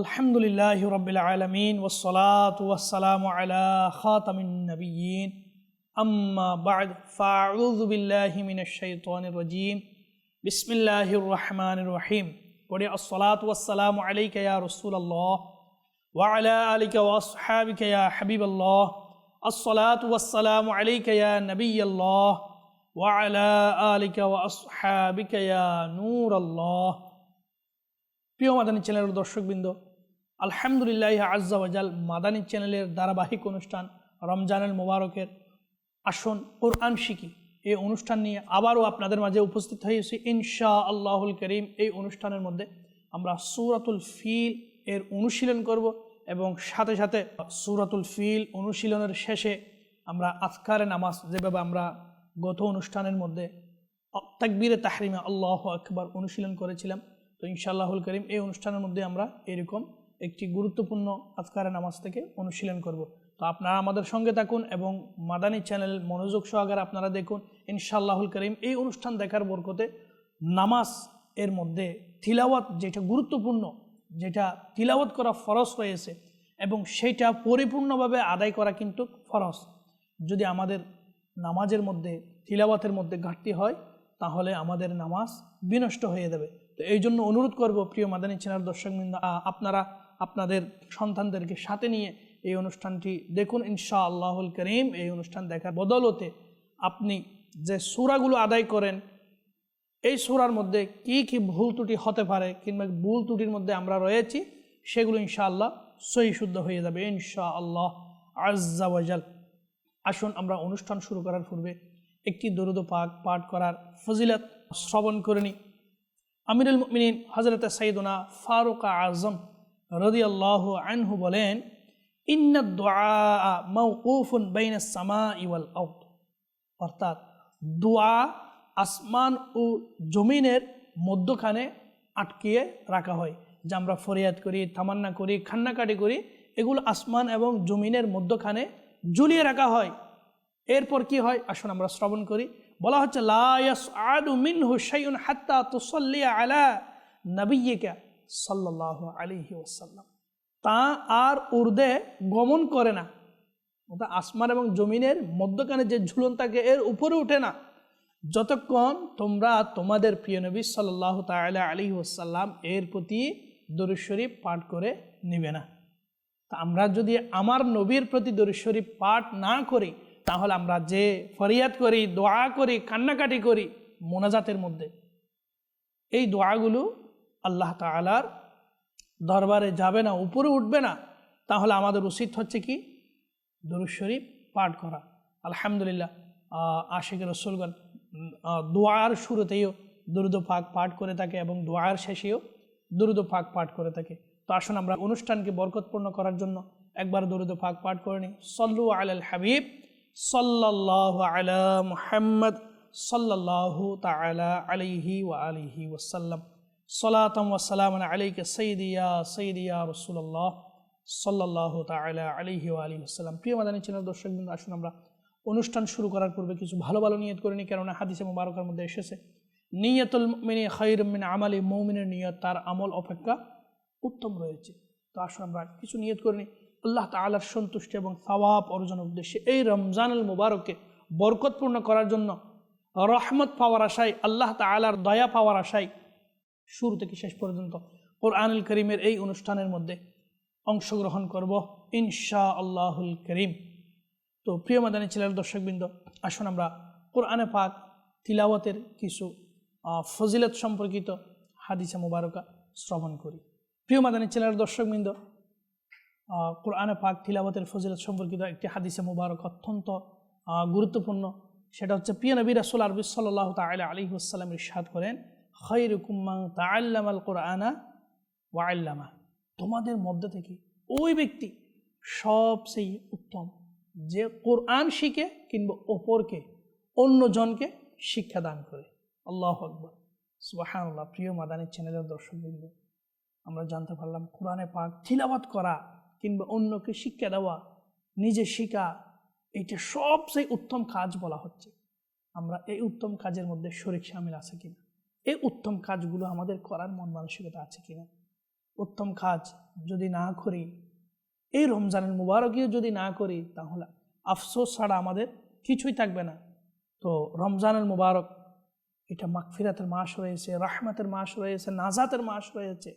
আলহামদুলিল্লাহ রবিল আলমিন ওসলাত ওয়াসালাম আলা খাতামিনবীন আম্মা বাদ ফাউজবিল্লাহিমিনশাইতানিরজিম বিসমিল্লাহির রহমানির রহিম। পড়ে, আসসালাত ওয়াসসালামু আলাইকা ইয়া রাসূলুল্লাহ, ওয়া আলা আলিকা ওয়া আসহাবিকা ইয়া হাবিবাল্লাহ। আসসালাত ওয়াসসালামু আলাইকা ইয়া নবিয়াল্লাহ, ওয়া আলা আলিকা ওয়া আসহাবিকা ইয়া নূরাল্লাহ। প্রিয় মাদানী চ্যানেলের দর্শকবৃন্দ আলহামদুলিল্লাহ আজ্জাওয়াজাল মাদানী চ্যানেলের ধারাবাহিক অনুষ্ঠান রমজানুল মোবারকের আসন কোরআন শিখি। এই অনুষ্ঠান নিয়ে আবারও আপনাদের মাঝে উপস্থিত হয়েছি ইনশা আল্লাহুল করিম এই অনুষ্ঠানের মধ্যে আমরা সুরাতুল ফিল এর অনুশীলন করব এবং সাথে সাথে সুরাতুল ফিল অনুশীলনের শেষে আমরা আফকারে নামাজ যেভাবে আমরা গত অনুষ্ঠানের মধ্যে তাকবীরে তাহরিমা আল্লাহ আকবার অনুশীলন করেছিলাম। তো ইনশাআল্লাহুল করিম এই অনুষ্ঠানের মধ্যে আমরা এরকম একটি গুরুত্বপূর্ণ আজকারের নামাজ থেকে অনুশীলন করব। তো আপনারা আমাদের সঙ্গে থাকুন এবং মাদানী চ্যানেল মনোযোগ সহকারে আপনারা দেখুন। ইনশাআল্লাহুল করিম এই অনুষ্ঠান দেখার বরকতে নামাজ এর মধ্যে তিলাওয়াত যেটা গুরুত্বপূর্ণ, যেটা তিলাওয়াত করা ফরজ হয়েছে এবং সেটা পরিপূর্ণভাবে আদায় করা কিন্তু ফরজ। যদি আমাদের নামাজের মধ্যে, তিলাওয়াতের মধ্যে ঘাটতি হয়, তাহলে আমাদের নামাজ বিনষ্ট হয়ে যাবে। তো এই জন্য অনুরোধ করব প্রিয় মাদানী চ্যানেল দর্শকবৃন্দ আপনারা আপনাদের সন্তানদেরকে সাথে নিয়ে এই অনুষ্ঠানটি দেখুন ইনশা আল্লাহুল করিম। এই অনুষ্ঠান দেখার বদলতে আপনি যে সুরাগুলো আদায় করেন, এই সুরার মধ্যে কি কি ভুল ত্রুটি হতে পারে কিংবা ভুল ত্রুটির মধ্যে আমরা রয়েছি, সেগুলো ইনশাআল্লাহ সহি শুদ্ধ হয়ে যাবে ইনশা আল্লাহ আজাল আসুন, আমরা অনুষ্ঠান শুরু করার পূর্বে একটি দরুদ পাক পাঠ করার ফজিলত শ্রবণ করে নিই। আমিরুল মিনীন হজরত সঈদুনা ফারুক আজম রদি আল্লাহ আনহু বলেন ইন্নউফুন বাইন সামা ইওয়াল আউট অর্থাৎ দোয়া আসমান ও জমিনের মধ্যখানে আটকিয়ে রাখা হয়। যে আমরা ফরিয়াদ করি, তামান্না করি, খান্নাকাটি করি, এগুলো আসমান এবং জমিনের মধ্যখানে ঝুলিয়ে রাখা হয়। এরপর কি হয়? আসুন আমরা শ্রবণ করি। বলা হচ্ছে লায়াস আদু মিন হুসাইন হাত্তা তুসল্লিয়া আলা নবীকা সাল্লাহ আলিহি ওসাল্লাম তা আর উর্দে গমন করে না। অর্থাৎ আসমান এবং জমিনের মধ্যখানে যে ঝুলন থাকে, এর উপরে উঠে না। যতক্ষণ তোমরা তোমাদের প্রিয় নবী সাল্লাহ তালা আলী ওসাল্লাম এর প্রতি দরুশরীফ পাঠ করে নিবে না। তা আমরা যদি আমার নবীর প্রতি দরুশরীফ পাঠ না করি, তাহলে আমরা যে ফরিয়াদ করি, দোয়া করি, কান্নাকাটি করি, মোনাজাতের মধ্যে। এই দোয়াগুলো আল্লাহ তালার দরবারে যাবে না, উপরে উঠবে না, তাহলে আমাদের উচিত হচ্ছে কি? দরুদ শরীফ পাঠ করা। আলহামদুলিল্লাহ আশেখ রসুলগণ দোয়ার শুরুতেও দুরুদ পাক পাঠ করে থাকে এবং দোয়ার শেষেও দুরুদ পাক পাঠ করে থাকে। তো আসুন আমরা অনুষ্ঠানকে বরকতপূর্ণ করার জন্য একবার দরুদ পাক পাঠ করে নিই। সল্লু আল হাবিব সাল্লাহ আলা মুহাম্মদ সাল্লাহ তালা আলিহি ওয়া আলিহি ওসাল্লাম সলাতম ওসালাম আলিকে সঈদিয়া সঈদিয়া রসুল্লাহ সাল্লাহ তালা আলিহি আলি ওসাল্লাম প্রিয় মাদানী চ্যানেল, দর্শক বিন্দু, আসুন আমরা অনুষ্ঠান শুরু করার পূর্বে কিছু ভালো ভালো নিয়ত করে নিই, কেননা হাদিসে মুবারকের মধ্যে এসেছে, নিয়তুল মিনি খৈর মিন আমালি মৌমিনের নিয়ত, তার আমল অপেক্ষা উত্তম রয়েছে। তো আসুন আমরা কিছু নিয়ত করে নিই। আল্লাহ তালার সন্তুষ্টি এবং সওয়াব অর্জনের উদ্দেশ্যে এই রমজানুল মুবারককে বরকতপূর্ণ করার জন্য রহমত পাওয়ার আশায়, আল্লাহ তালার দয়া পাওয়ার আশায় শুরু থেকে শেষ পর্যন্ত কোরআনুল করিমের এই অনুষ্ঠানের মধ্যে অংশগ্রহণ করব ইনশা আল্লাহুল করিম। তো প্রিয় মাদানী ছেলের দর্শকবৃন্দ, আসুন আমরা কোরআনে পাক তিলাওয়াতের কিছু ফজিলত সম্পর্কিত হাদিসা মুবারকা শ্রবণ করি। প্রিয় মাদানী ছেলের দর্শকবৃন্দ কোরআনে পাক তিলাওয়াতের ফজিলত সম্পর্কিত একটি হাদিসে মুবারক অত্যন্ত গুরুত্বপূর্ণ, সেটা হচ্ছে প্রিয় নবী রাসুল আরবি সাল্লাহ তাল আলী আসসালাম ইসাদ করেন আল কোরআনা ওয়াল্লামা তোমাদের মধ্যে থেকে ওই ব্যক্তি সবচেয়ে উত্তম, যে কোরআন শিখে কিংবা অপরকে অন্যজনকে শিক্ষা দান করে। আল্লাহ আকবর। সুবাহান্লাহ প্রিয় মাদানী চ্যানেলের দর্শকবৃন্দ আমরা জানতে পারলাম কোরআনে পাক তিলাবাত করা কিংবা অন্যকে শিক্ষা দেওয়া, নিজে শিখা এটা সবচেয়ে উত্তম কাজ বলা হচ্ছে। আমরা এই উত্তম কাজের মধ্যে শরিক সামিল আছে কিনা? এই উত্তম কাজগুলো আমাদের করার মন মানসিকতা আছে কিনা? উত্তম কাজ যদি না করি, এই রমজানের মুবারকীয় যদি না করি, তাহলে আফসোস ছাড়া আমাদের কিছুই থাকবে না। তো রমজানের মুবারক, এটা মাগফিরাতের মাস রয়েছে, রাহমাতের মাস রয়েছে, নাজাতের মাস রয়েছে।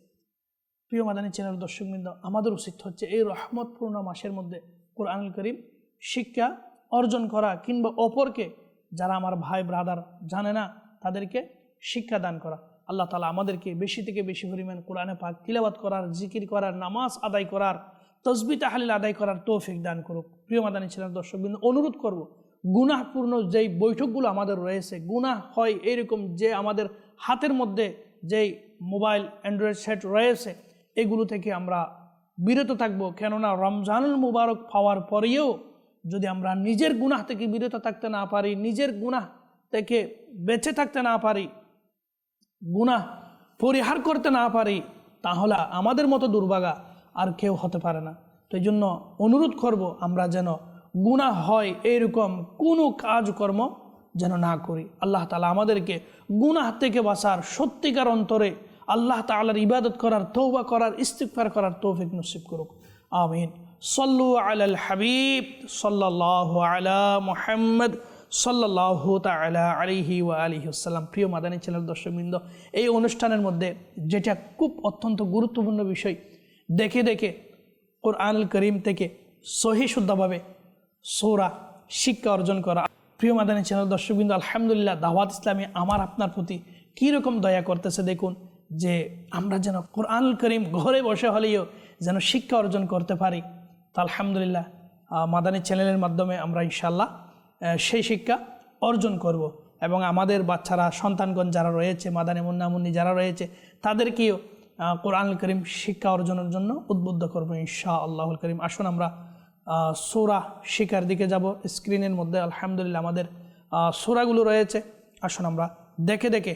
প্রিয় মাদানী চ্যানেল দর্শকবৃন্দ, আমাদের উচিত হচ্ছে এই রহমতপূর্ণ মাসের মধ্যে কোরআনুল করিম শিক্ষা অর্জন করা কিংবা অপরকে, যারা আমার ভাই, ব্রাদার জানে না, তাদেরকে শিক্ষা দান করা। আল্লাহ তালা আমাদেরকে বেশি থেকে বেশি পরিমাণ কোরআনে পাক তিলাবাত করার, জিকির করার, নামাজ আদায় করার, তসবি তাহালিল আদায় করার তৌফিক দান করুক। প্রিয় মাদানী চ্যানেল দর্শকবৃন্দ অনুরোধ করব, গুনাহপূর্ণ যেই বৈঠকগুলো আমাদের রয়েছে, গুনাহ হয় এরকম যে আমাদের হাতের মধ্যে যেই মোবাইল, অ্যান্ড্রয়েড সেট রয়েছে, এগুলো থেকে আমরা বিরত থাকব। কেননা রমজানুল মুবারক পাওয়ার পরেও যদি আমরা নিজের গুনাহ থেকে বিরত থাকতে না পারি, নিজের গুনাহ থেকে বেঁচে থাকতে না পারি গুনাহ পরিহার করতে না পারি, তাহলে আমাদের মতো দুর্ভাগা আর কেউ হতে পারে না। তো এই জন্য অনুরোধ করব আমরা যেন গুনাহ হয় এরকম কোনো কাজকর্ম যেন না করি। আল্লাহ তালা আমাদেরকে গুনাহ থেকে বাঁচার সত্যিকার অন্তরে আল্লাহ তালার ইবাদত করার তৌবা করার ইস্তিকফার করার তৌফিক নসিব করুক। আমিন। সল্লু আলাল হাবিব সাল্লাহ আলা মোহাম্মদ সাল্লাহ তালা আলিহি ওয়া আলিহি প্রিয় মাদানী চ্যানেল দর্শকবৃন্দ এই অনুষ্ঠানের মধ্যে যেটা খুব অত্যন্ত গুরুত্বপূর্ণ বিষয়, দেখে দেখে কোরআনুল করিম থেকে সহি শুদ্ধভাবে সৌরা শিক্ষা অর্জন করা। প্রিয় মাদানী চ্যানেল দর্শকবৃন্দ আলহামদুলিল্লাহ দাওয়াত ইসলামী আমার আপনার প্রতি কীরকম দয়া করতেছে দেখুন, যে আমরা যেন কোরআনুল করিম ঘরে বসে হলেও যেন শিক্ষা অর্জন করতে পারি। তা আলহামদুলিল্লাহ মাদানী চ্যানেলের মাধ্যমে আমরা ইনশাল্লাহ সেই শিক্ষা অর্জন করব। এবং আমাদের বাচ্চারা সন্তানগণ যারা রয়েছে মাদানী মুন্নামুন্নি যারা রয়েছে তাদেরকেও আহ, কোরআনুল করিম শিক্ষা অর্জনের জন্য উদ্বুদ্ধ করব ইনশা আল্লাহুল করিম। আসুন আমরা সোরা শিকার দিকে যাব। স্ক্রিনের মধ্যে আলহামদুলিল্লাহ আমাদের সোরাগুলো রয়েছে। আসুন আমরা দেখে দেখে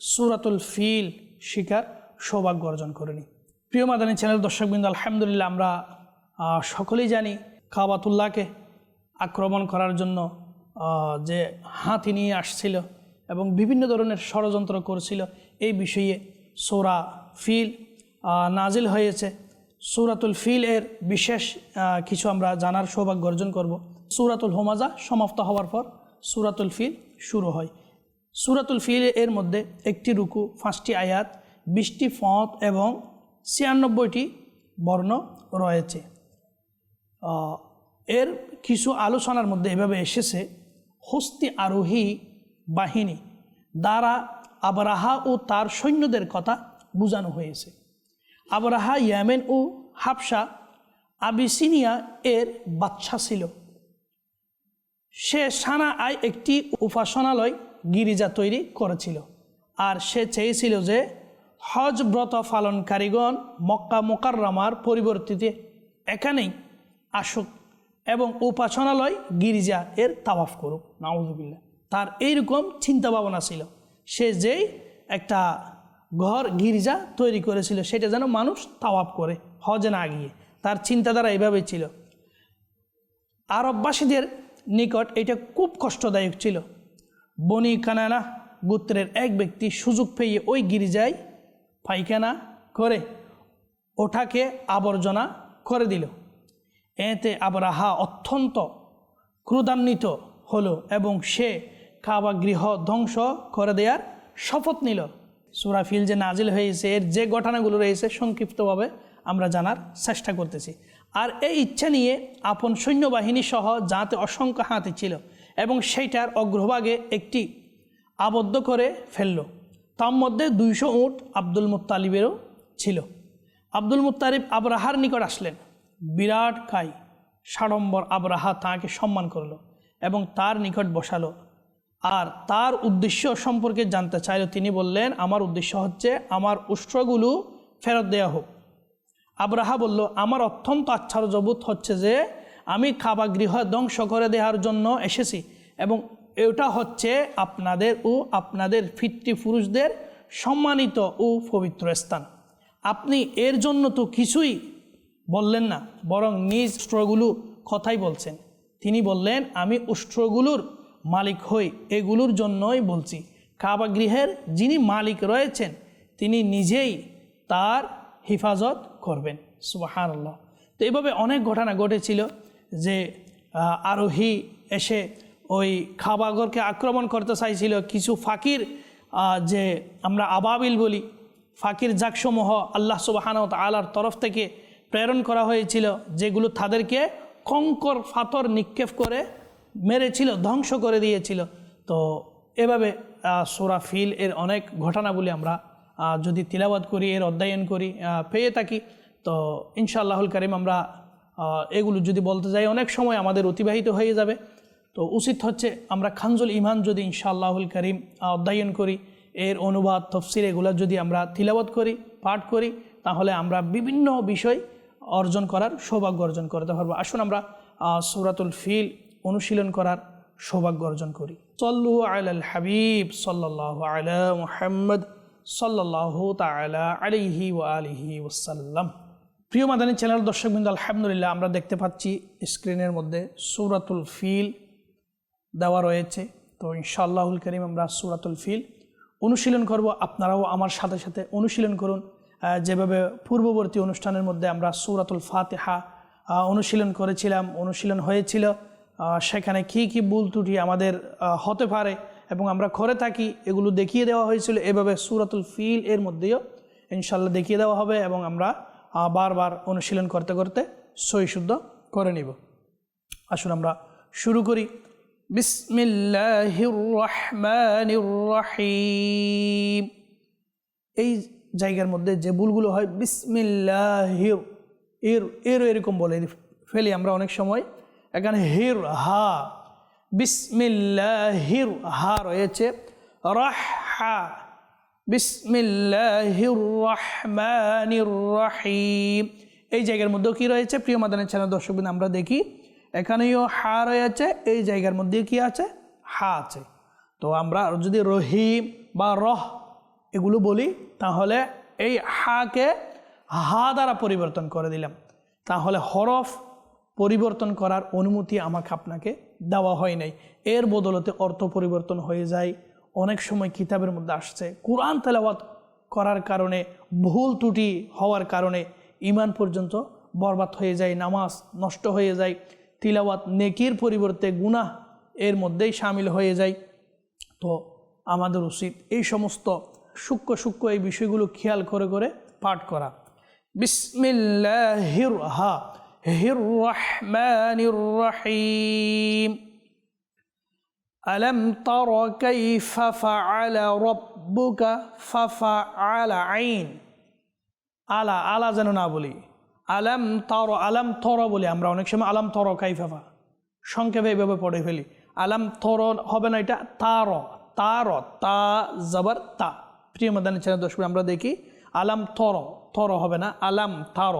সুরাতুল ফিল শিকার সৌভাগ্য অর্জন করে নিই। প্রিয় মাদানী চ্যানেল দর্শকবৃন্দ আলহামদুলিল্লাহ আমরা সকলেই জানি কাবাতুল্লাহকে আক্রমণ করার জন্য যে হাতি নিয়ে আসছিল এবং বিভিন্ন ধরনের ষড়যন্ত্র করছিল, এই বিষয়ে সৌরা ফিল নাজিল হয়েছে। সৌরাতুল ফিল এর বিশেষ কিছু আমরা জানার সৌভাগ্য অর্জন করব। সৌরাতুল হোমাজা সমাপ্ত হওয়ার পর সৌরাতুল ফিল শুরু হয়। সুরাতুল ফিল এর মধ্যে একটি রুকু, পাঁচটি আয়াত, বিশটি ফত এবং ছিয়ানব্বইটি বর্ণ রয়েছে। এর কিছু আলোচনার মধ্যে এভাবে এসেছে হস্তি আরোহী বাহিনী দ্বারা আবরাহা ও তার সৈন্যদের কথা বোঝানো হয়েছে। আবরাহা ইয়ামেন ও হাফসা আবিসিনিয়া এর বাচ্চা ছিল। সে সানা আয় একটি উপাসনালয় গিরিজা তৈরি করেছিল আর সে চেয়েছিল যে হজ ব্রত পালনকারীগণ মক্কা মোকাররামার পরিবর্তিতে এখানেই আসুক। এবং উপাসনালয় গিরিজা এর তাওয়াফ করুক নাউজুবিল্লা তার এইরকম চিন্তা ভাবনা ছিল। সে যেই একটা ঘর, গির্জা তৈরি করেছিল, সেটা যেন মানুষ তাওয়াফ করে, হজে না গিয়ে। তার চিন্তাধারা এভাবেই ছিল। আরববাসীদের নিকট এটা খুব কষ্টদায়ক ছিল। বনি কানানা গোত্রের এক ব্যক্তি সুযোগ পেয়ে ওই গির্জায় পায়খানা করে, ওঠাকে আবর্জনা করে দিল। এতে আবরাহা অত্যন্ত ক্রোধান্বিত হলো এবং সে কাবা গৃহ ধ্বংস করে দেওয়ার শপথ নিল। সুরাফিল যে নাজিল হয়েছে, এর যে ঘটনাগুলো রয়েছে সংক্ষিপ্তভাবে আমরা জানার চেষ্টা করতেছি। আর এই ইচ্ছা নিয়ে আপন সৈন্যবাহিনী সহ যাতে অসংখ্য হাতি ছিল এবং সেইটার অগ্রভাগে একটি আবদ্ধ করে ফেলল। তার মধ্যে দুইশো উট আব্দুল মুত্তালিবেরও ছিল। আব্দুল মুত্তালিব আবরাহার নিকট আসলেন। বিরাট কাই সাড়ম্বর আবরাহা তাঁকে সম্মান করল এবং তার নিকট বসালো। আর তার উদ্দেশ্য সম্পর্কে জানতে চাইল তিনি বললেন, আমার উদ্দেশ্য হচ্ছে আমার উষ্ট্রগুলো ফেরত দেওয়া হোক। আবরাহা বলল, আমার অত্যন্ত আশ্চর্যবোধ হচ্ছে যে আমি খাবা গৃহ ধ্বংস করে দেওয়ার জন্য এসেছি এবং এটা হচ্ছে আপনাদের ও আপনাদের পিতৃপুরুষদের সম্মানিত ও পবিত্র স্থান। আপনি এর জন্য তো কিছুই বললেন না, বরং নিজ উষ্ট্রগুলো কথাই বলছেন। তিনি বললেন, আমি উষ্ট্রগুলোর মালিক হই, এগুলোর জন্যই বলছি। কাবা গৃহের যিনি মালিক রয়েছেন, তিনি নিজেই তার হেফাজত করবেন। সুবাহান আল্লাহ তো এইভাবে অনেক ঘটনা ঘটেছিল যে আরোহী এসে ওই খাবাগরকে আক্রমণ করতে চাইছিল। কিছু ফাকির যে আমরা আবাবিল বলি, ফাকির জাকসমূহ আল্লাহ সুবাহান আলার তরফ থেকে প্রেরণ করা হয়েছিল, যেগুলো তাদেরকে কঙ্কর ফাতর নিক্ষেপ করে মেরেছিল, ধ্বংস করে দিয়েছিল। তো এভাবে সূরা ফিল এর অনেক ঘটনাগুলি আমরা যদি তিলাবাত করি, এর অধ্যয়ন করি পেয়ে থাকি। তো ইনশাআল্লাহুল করিম আমরা এগুলো যদি বলতে যাই, অনেক সময় আমাদের অতিবাহিত হয়ে যাবে। তো উচিত হচ্ছে আমরা খানজুল ইমান যদি ইনশাআল্লাহুল করিম অধ্যয়ন করি, এর অনুবাদ তফসির এগুলো যদি আমরা তিলাবাত করি, পাঠ করি, তাহলে আমরা বিভিন্ন বিষয় অর্জন করার সৌভাগ্য অর্জন করতে পারব আসুন আমরা সূরাতুল ফিল অনুশীলন করার সৌভাগ্য অর্জন করি। সল্লু আলাল হাবিব সাল্লাহ আলা মুহাম্মদ সাল্লাহ তালা আলিহি ও আলিহি ওসাল্লাম প্রিয় মাদানী চ্যানেল দর্শকবৃন্দ, আলহামদুলিল্লাহ আমরা দেখতে পাচ্ছি স্ক্রিনের মধ্যে সূরাতুল ফিল দেওয়া রয়েছে। তো ইনশাআল্লাহুল করিম আমরা সূরাতুল ফিল অনুশীলন করব। আপনারাও আমার সাথে সাথে অনুশীলন করুন। যেভাবে পূর্ববর্তী অনুষ্ঠানের মধ্যে আমরা সূরাতুল ফাতেহা অনুশীলন করেছিলাম, অনুশীলন হয়েছিল সেখানে কি কি ভুল ত্রুটি আমাদের হতে পারে এবং আমরা করে থাকি, এগুলো দেখিয়ে দেওয়া হয়েছিল। এভাবে সুরাতুল ফিল এর মধ্যেও ইনশাল্লাহ দেখিয়ে দেওয়া হবে এবং আমরা বারবার অনুশীলন করতে করতে সই শুদ্ধ করে নিব। আসুন আমরা শুরু করি। বিসমিল্লাহির রহমানির রহিম। এই জায়গার মধ্যে যে ভুলগুলো হয়, বিসমিল্লাহির এর এর এরকম বলে ফেলি আমরা অনেক সময়। এখানে হির, হা, বিসমিল্লাহির, হা রয়েছে। রাহ, হা, বিসমিল্লাহির রহমানির রহিম। এই জায়গার মধ্যেও কি রয়েছে? প্রিয় মাদানের চ্যানেল দর্শকবিন আমরা দেখি। এখানেও হা রয়েছে, এই জায়গার মধ্যে কি আছে? হা আছে। তো আমরা যদি রহিম বা রহ এগুলো বলি তাহলে এই হাকে হা দ্বারা পরিবর্তন করে দিলাম। তাহলে হরফ পরিবর্তন করার অনুমতি আমাকে আপনাকে দেওয়া হয় নাই। এর বদলতে অর্থ পরিবর্তন হয়ে যায়। অনেক সময় কিতাবের মধ্যে আসছে, কোরআন তেলাওয়াত করার কারণে, ভুল ত্রুটি হওয়ার কারণে ইমান পর্যন্ত বরবাদ হয়ে যায়, নামাজ নষ্ট হয়ে যায়, তিলাওয়াত নেকির পরিবর্তে গুনাহ এর মধ্যেই সামিল হয়ে যায়। তো আমাদের উচিত এই সমস্ত সূক্ষ্ম সূক্ষ্ম এই বিষয়গুলো খেয়াল করে করে পাঠ করা। হা হির আলম আইন। আলা আলা যেন না বলি। আলাম তর আলাম তর বলি আমরা অনেক সময় আলাম তর কাইফাফা সংক্ষেপে এভাবে পড়ে ফেলি। আলাম তর হবে না এটা তার তার, তা, জবর, তা। প্রিয় মাদানি চ্যানেল দর্শক, আমরা দেখি আলাম তর তর হবে না, আলাম তার।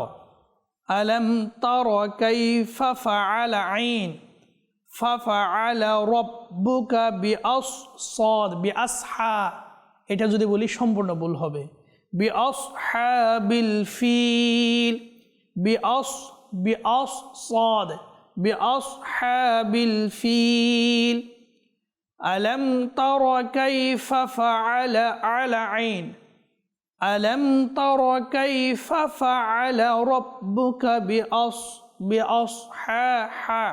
আলাম তর কাইফা ফাআল আইন ফাফাআলা রব্বুকা বিআসসাদ, বিআসহা। এটা যদি বলি, সম্পূর্ণ ভুল হবে। বিআসহাবিল ফিল, বিআস, বিআসসাদ, বিআসহাবিল ফিল। আলম তর কৈফ ফআল, আল আইন। আলম তর কৈফ ফআল রব্বুক বিআস বিআসহা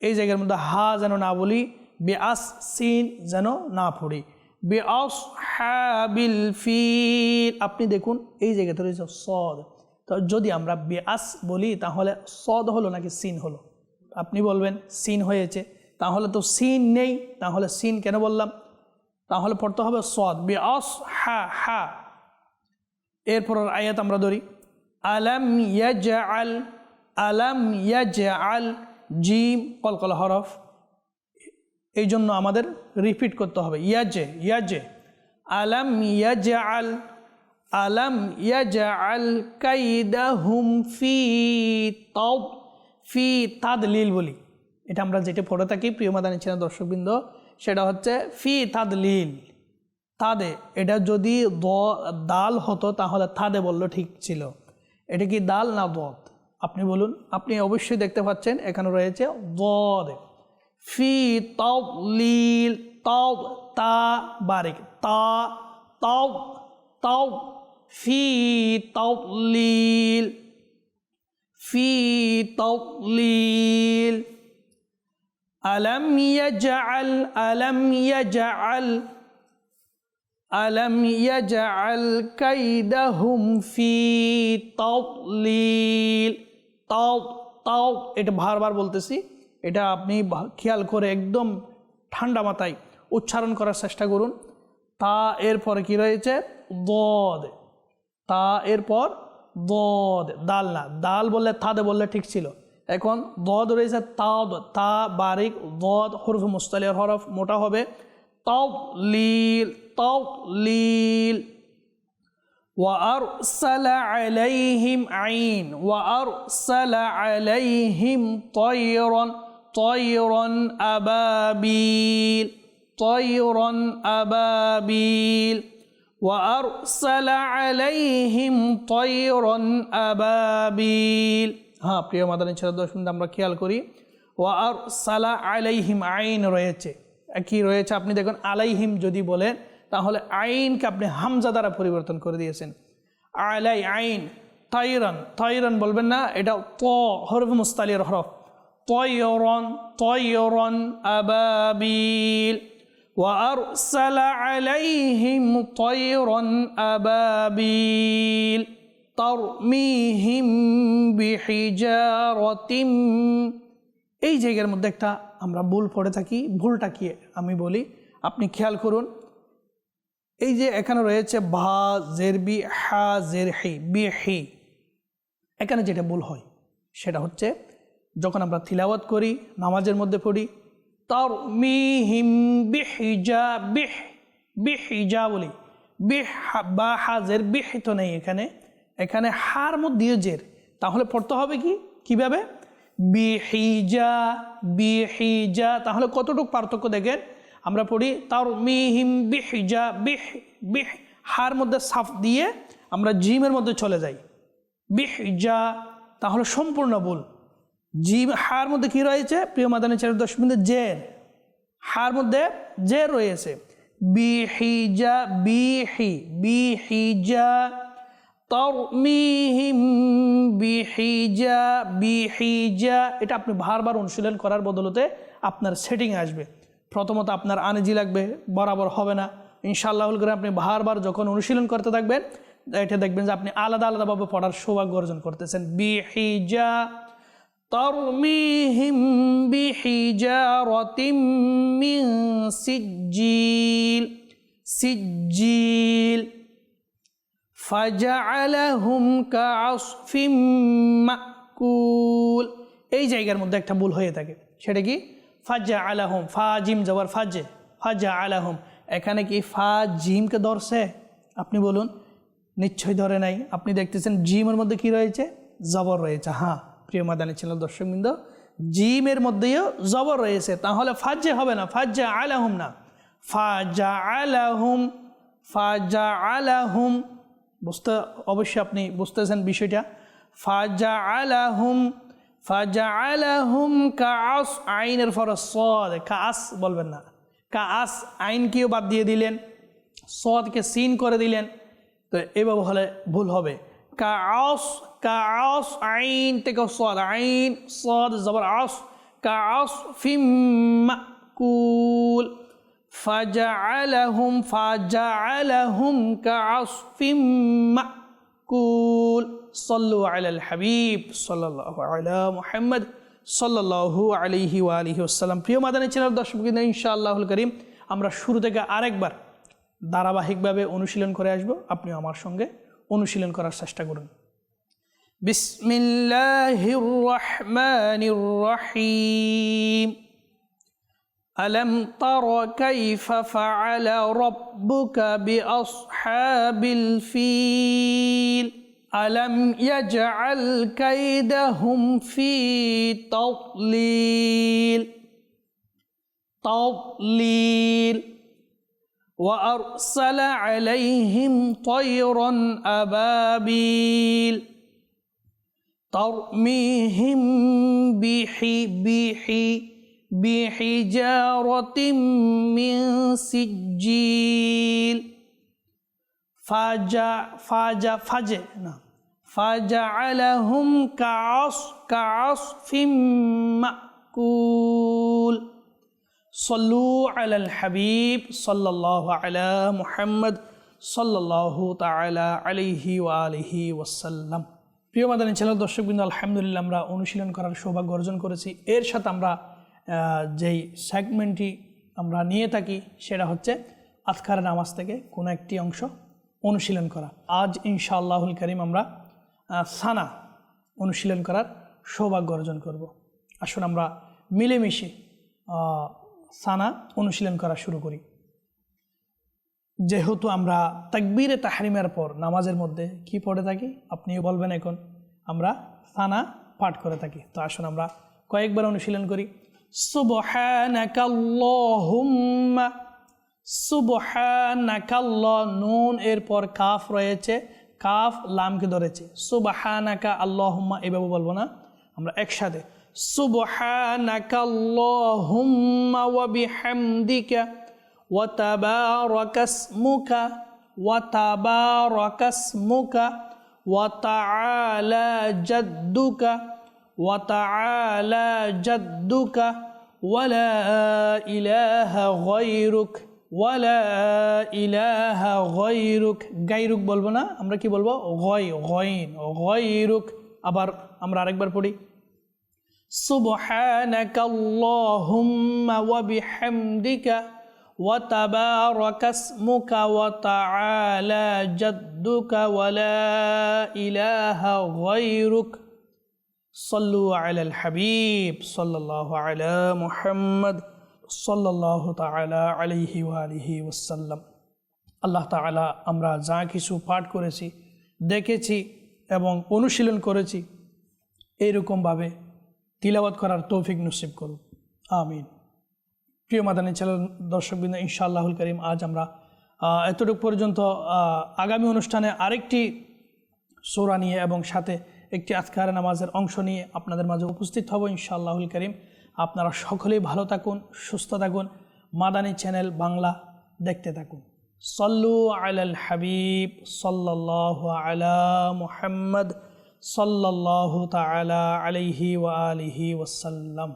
এই জায়গার মধ্যে হা যেন না বলি বিআস সিন যেন না পড়ি। বিআসহাবিল ফির আপনি দেখুন, এই জায়গাতে রয়েছে সদ। তো যদি আমরা বিআস বলি, তাহলে সদ হলো নাকি সিন হলো? আপনি বলবেন, সিন হয়েছে। তাহলে তো সিন নেই, তাহলে সিন কেন বললাম? তাহলে পড়তে হবে সদ, বেআস, হা হা। এরপর আয়াত আমরা ধরি, আলাম ইয়াজআল আলাম ইয়াজআল জিম কলকল হরফ। এই জন্য আমাদের রিপিট করতে হবে, ইয়াজে ইয়াজে। আলাম ইয়াজে আল আলাম ইয়াজে আল কাইদা হুম ফি তাও ফি তাদ লীল বলি। এটা আমরা যেটা পড়ে থাকি প্রিয় মাদানী ছিলেন দর্শকবৃন্দ, সেটা হচ্ছে ফি তাদ লীল তাদে, এটা যদি দ, দাল হতো তাহলে থাদে বলল ঠিক ছিল। এটা কি দাল না দদ আপনি বলুন, আপনি অবশ্যই দেখতে পাচ্ছেন, এখানে রয়েছে দদ ফি তাও লীল তাও, তা, বারিক। তা তব তব ফি তাওলিল ফি তাওলিল আলম ইয়াজআল আলম ইয়াজআল আলম ইয়াজআল কাইদাহুম ফি তাওলিল তাও তাও এটা বারবার বলতেছি। এটা আপনি খেয়াল করে একদম ঠান্ডা মাথায় উচ্চারণ করার চেষ্টা করুন। তা এরপরে কি রয়েছে? দদ। তা এরপর দদ, দাল না। দাল বললে থাদে বললে ঠিক ছিল। এখন দদ রয়েছে তা তা বারিক দদ হরফ মুস্তালিয়ার হরফ মোটা হবে তাও লীল তাও লীল وأرسل عليهم عين وأرسل عليهم طيرا طيرا أبابيل طيرا أبابيل وأرسل عليهم طيرا أبابيل হ্যাঁ প্রিয় মাদানী ছেলে দশ মিনিট আমরা খেয়াল করি ওয়া আর সালা আলাইহিম আইন রয়েছে কি রয়েছে আপনি দেখুন আলাইহিম যদি বলেন তাহলে আইনকে আপনি হামজা দ্বারা পরিবর্তন করে দিয়েছেন আলাই আইন তাইরান তাইরান বলবেন না এটা ত হরফ মুস্তালির হরফ তয়রন তয়রন আবাবিল وأرسل عليهم طيرا أبابيل তরমিহিম বিহিজারতিম এই জায়গার মধ্যে একটা আমরা ভুল পড়ে থাকি, ভুলটা কি আমি বলি, আপনি খেয়াল করুন। এই যে এখানে রয়েছে ভা জের বি হা জের হি, বি, হি। এখানে যেটা ভুল হয়, সেটা হচ্ছে যখন আমরা থিলাওয়াত করি, নামাজের মধ্যে পড়ি তর মি হিম বিহিজা, বিহ, বিহিজা বলি। বিহ, বা হাজের বিহিত নেই এখানে। এখানে হার মধ্যে জের তাহলে পড়তে হবে কি? কীভাবে? বিহিজা বিহিজা। তাহলে কতটুকু পার্থক্য দেখেন? আমরা পড়ি তার মিহিম বিহিজা, বিহ বিহ, হার মধ্যে সাফ দিয়ে আমরা জিমের মধ্যে চলে যাই। বিহিজা, তাহলে সম্পূর্ণ ভুল। জিম, হার মধ্যে কি রয়েছে? প্রিয় মাদানী চার দশ মিনিট জের। হার মধ্যে জের রয়েছে। বিহিজা, বিহি, বিহিজা তরমিহিম বিহিজা বিহিজা এটা আপনি বারবার অনুশীলন করার বদলতে আপনার সেটিং আসবে। প্রথমত আপনার আনেজি লাগবে, বরাবর হবে না। ইনশাআল্লাহুল করে আপনি বারবার যখন অনুশীলন করতে থাকবেন, এটা দেখবেন যে আপনি আলাদা আলাদাভাবে পড়ার সৌভাগ্য অর্জন করতেছেন। বিহিজা, তরমিহিম বিহিজারতিম মিন সিজ্জিল। সিজ্জিল। মাকুল। এই জায়গার মধ্যে একটা ভুল হয়ে থাকে। সেটা কি? ফাজা আলাহম ফাজিম জবর, ফাজে ফাজা আলাহম এখানে কি ফা, জিমকে ধরছে? আপনি বলুন। নিশ্চয় ধরে নাই। আপনি দেখতেছেন জিমের মধ্যে কি রয়েছে? জবর রয়েছে। হ্যাঁ প্রিয় মাদানি ছিল দর্শকবৃন্দ, জিমের মধ্যেও জবর রয়েছে। তাহলে ফাজে হবে না। ফাজা আলাহম না। ফাজা আলাহম ফাজা আলাহম বুঝতে, অবশ্যই আপনি বুঝতেছেন বিষয়টা। ফাজা আলাহুম ফাজা আলাহুম কাস আইনের ফর সদ কাস বলবেন না। কাস আইনকেও বাদ দিয়ে দিলেন, সদকে সিন করে দিলেন, তো এভাবে হলে ভুল হবে। কাস কাস আইন থেকে সদ, আইন, সদ জবর আস কাস ফিম মাকুল। فجعلهم فجعلهم كعصف مأكول صلوا على الحبيب صلى الله على محمد صلى الله عليه وآله وسلم প্রিয় মাদানী চ্যানেল দর্শক ইনশাআল্লাহুল করিম আমরা শুরু থেকে আরেকবার ধারাবাহিকভাবে অনুশীলন করে আসব আপনি আমার সঙ্গে অনুশীলন করার চেষ্টা করুন বিসমিল্লাহির রহমানির রহিম ألم تر كيف فعل ربك بأصحاب الفيل؟ ألم يجعل كيدهم في تضليل؟ تضليل. وأرسل عليهم طيرا أبابيل. ترميهم بحي بحي بحجارة من سجيل ফাজা ফাজা ফাজে না ফাজা আলাহুম কাস কাস ফিম মাকুল সল্লু আলাল হাবিব সাল্লাহ আলা মুহাম্মদ সাল্লাহ তালা আলিহি ওয়া আলিহি ওয়াসাল্লাম প্রিয় মাদানী চ্যানেল দর্শকবৃন্দ আলহামদুলিল্লাহ আমরা অনুশীলন করার সৌভাগ্য অর্জন করেছি এর সাথে আমরা আহ, যেই সেগমেন্টটি আমরা নিয়ে থাকি, সেটা হচ্ছে আজকার নামাজ থেকে কোনো একটি অংশ অনুশীলন করা। আজ ইনশাআল্লাহুল করিম আমরা সানা অনুশীলন করার সৌভাগ্য অর্জন করব। আসুন আমরা মিলেমিশে সানা অনুশীলন করা শুরু করি। যেহেতু আমরা তাকবীরে তাহরিমের পর নামাজের মধ্যে কি পড়ে থাকি, আপনিও বলবেন এখন, আমরা সানা পাঠ করে থাকি। তো আসুন আমরা কয়েকবার অনুশীলন করি। নুন এরপর কাফ রয়েছে, কাফ লামকে ধরেছে। সুবহানাকা আল্লাহুম্মা এভাবে বলব না, আমরা একসাথে। সুবহানাকাল্লাহুম্মা ওয়া বিহামদিকা ওয়া জাদ্দুকা وتعالى جدك ولا إله غيرك ولا إله غيرك غيرك বলবো না আমরা কি বলবো গয় গয়ন গয়রুক আবার আমরা আরেকবার পড়ি سبحانك اللهم وبحمدك وتبارك اسمك وتعالى جدك ولا إله غيرك সল্লু আল হাবিব সাল্লাহ আলা মুহাম্মদ সাল্লাহ তালা আলহি আলহি ওসাল্লাম আল্লাহ তালা আমরা যা কিছু পাঠ করেছি, দেখেছি এবং অনুশীলন করেছি এইরকমভাবে তিলাবাত করার তৌফিক নসিব করুন। আমিন। প্রিয় মাদানী চ্যানেল দর্শকবৃন্দ, ইনশাআল্লাহুল করিম, আজ আমরা এতটুকু পর্যন্ত আগামী অনুষ্ঠানে আরেকটি সোরা নিয়ে এবং সাথে একটি আজকার নামাজের অংশ নিয়ে আপনাদের মাঝে উপস্থিত হব ইনশাআল্লাহুল করিম। আপনারা সকলেই ভালো থাকুন, সুস্থ থাকুন। মাদানী চ্যানেল বাংলা দেখতে থাকুন। সল্লু আলাল হাবিব, সাল্লাল্লাহু আলা মুহাম্মদ তাআলা আলাইহি ওয়া আলিহি ওয়াসাল্লাম।